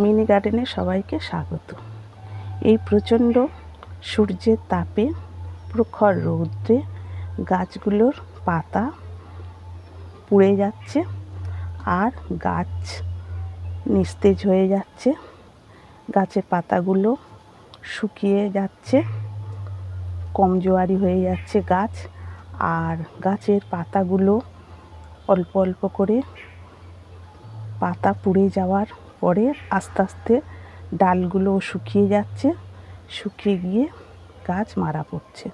Mini গার্ডেনে সবাইকে স্বাগত। এই প্রচণ্ড সূর্যের তাপে, প্রখর রৌদ্রে গাছগুলোর পাতা পুড়ে যাচ্ছে আর গাছ নিস্তেজ হয়ে যাচ্ছে। গাছের পাতাগুলো শুকিয়ে যাচ্ছে, কমজোয়ারি হয়ে যাচ্ছে গাছ আর গাছের পাতাগুলো অল্প অল্প করে পাতা পুড়ে যাওয়ার পরে আস্তে আস্তে ডালগুলো শুকিয়ে যাচ্ছে, শুকিয়ে গিয়ে গাছ মারা পড়ছে।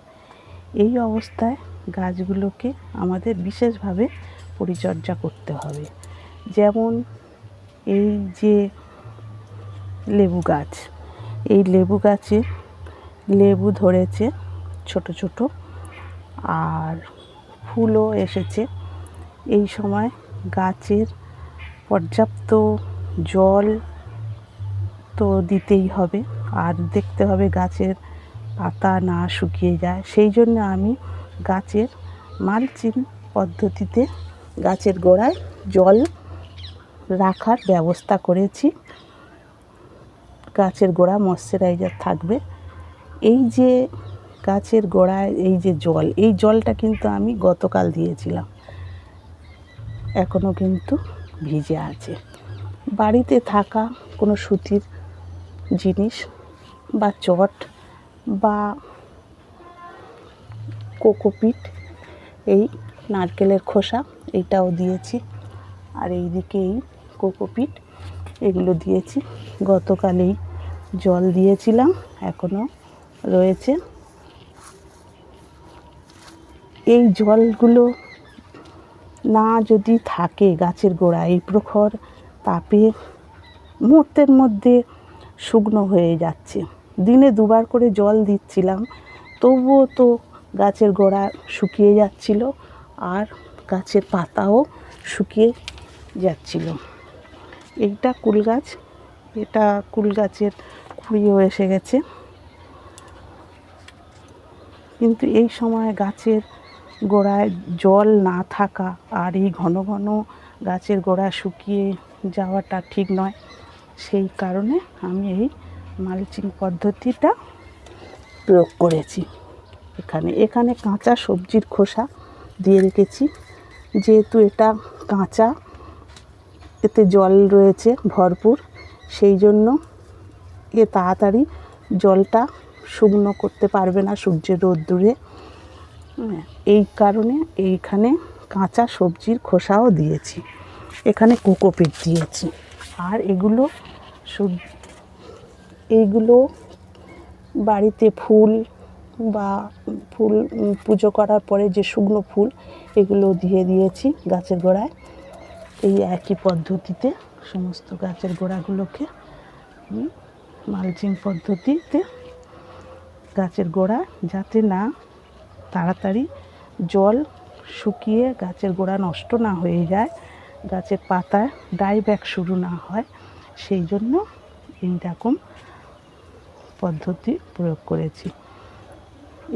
এই অবস্থায় গাছগুলোকে আমাদের বিশেষভাবে পরিচর্যা করতে হবে। যেমন এই যে লেবু গাছ, এই লেবু গাছে লেবু ধরেছে ছোট ছোট আর ফুলও এসেছে। এই সময় গাছের পর্যাপ্ত জল তো দিতেই হবে, আর দেখতে হবে গাছের পাতা না শুকিয়ে যায়। সেই জন্য আমি গাছের মালচিং পদ্ধতিতে গাছের গোড়ায় জল রাখার ব্যবস্থা করেছি। গাছের গোড়া ময়শ্চারাইজার থাকবে। এই যে গাছের গোড়ায় এই যে জল, এই জলটা কিন্তু আমি গতকাল দিয়েছিলাম। এখনও কিন্তু ভিজে আছে। বাড়িতে থাকা কোনো সুতির জিনিস বা চট বা কোকোপিট এই নারকেলের খোসা, এইটাও দিয়েছি। আর এই দিকে এই কোকোপিট এগুলো দিয়েছি। গতকালেই জল দিয়েছিলাম, এখনও রয়েছে। এই জলগুলো না যদি থাকে গাছের গোড়া এই প্রখর তাপে মুহূর্তের মধ্যে শুকনো হয়ে যাচ্ছে। দিনে দুবার করে জল দিচ্ছিলাম, তবুও তো গাছের গোড়া শুকিয়ে যাচ্ছিল আর গাছের পাতাও শুকিয়ে যাচ্ছিল। এইটা কুল গাছ, এটা কুল গাছের কুড়িও এসে গেছে। কিন্তু এই সময় গাছের গোড়ায় জল না থাকা আর এই ঘন ঘন গাছের গোড়া শুকিয়ে যাওয়াটা ঠিক নয়। সেই কারণে আমি এই মালচিং পদ্ধতিটা প্রয়োগ করেছি। এখানে এখানে কাঁচা সবজির খোসা দিয়ে রেখেছি। যেহেতু এটা কাঁচা, এতে জল রয়েছে ভরপুর, সেই জন্য এ তাড়াতাড়ি জলটা শুকনো করতে পারবে না সূর্যের রোদ্দুরে। এই কারণে এইখানে কাঁচা সবজির খোসাও দিয়েছি। এখানে কোকোপিট দিয়েছি। আর এগুলো এইগুলো বাড়িতে ফুল বা ফুল পুজো করার পরে যে শুকনো ফুল, এগুলো দিয়ে দিয়েছি গাছের গোড়ায়। এই একই পদ্ধতিতে সমস্ত গাছের গোড়াগুলোকে মালচিং পদ্ধতিতে গাছের গোড়া যাতে না তাড়াতাড়ি জল শুকিয়ে গাছের গোড়া নষ্ট না হয়ে যায়। গাছের পাতায় ডাইব্যাক শুরু না হয়, সেই জন্য এই রকম পদ্ধতি প্রয়োগ করেছি।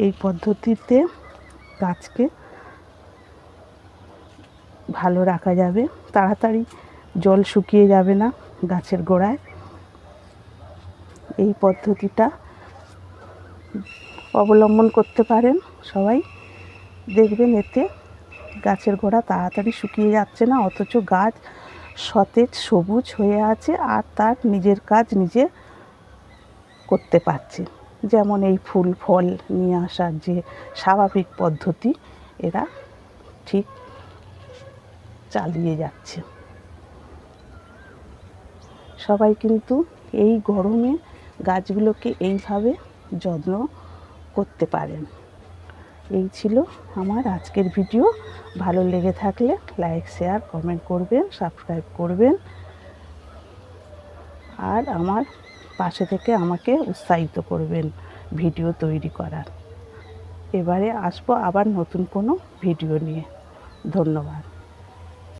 এই পদ্ধতিতে গাছকে ভালো রাখা যাবে, তাড়াতাড়ি জল শুকিয়ে যাবে না গাছের গোড়ায়। এই পদ্ধতিটা অবলম্বন করতে পারেন সবাই। দেখবেন এতে গাছের গোড়া তাড়াতাড়ি শুকিয়ে যাচ্ছে না, অথচ গাছ সতেজ সবুজ হয়ে আছে আর তার নিজের কাজ নিজে করতে পারছে। যেমন এই ফুল, ফল নিয়ে আসার যে স্বাভাবিক পদ্ধতি, এরা ঠিক চালিয়ে যাচ্ছে। সবাই কিন্তু এই গরমে গাছগুলোকে এইভাবে যত্ন করতে পারেন। এই ছিল আমার আজকের ভিডিও। ভালো লেগে থাকলে লাইক শেয়ার কমেন্ট করবেন সাবস্ক্রাইব করবেন। আর আমার পাশে থেকে আমাকে উৎসাহিত করবেন ভিডিও তৈরি করার। এবারে আসব আবার নতুন কোনো ভিডিও নিয়ে। ধন্যবাদ।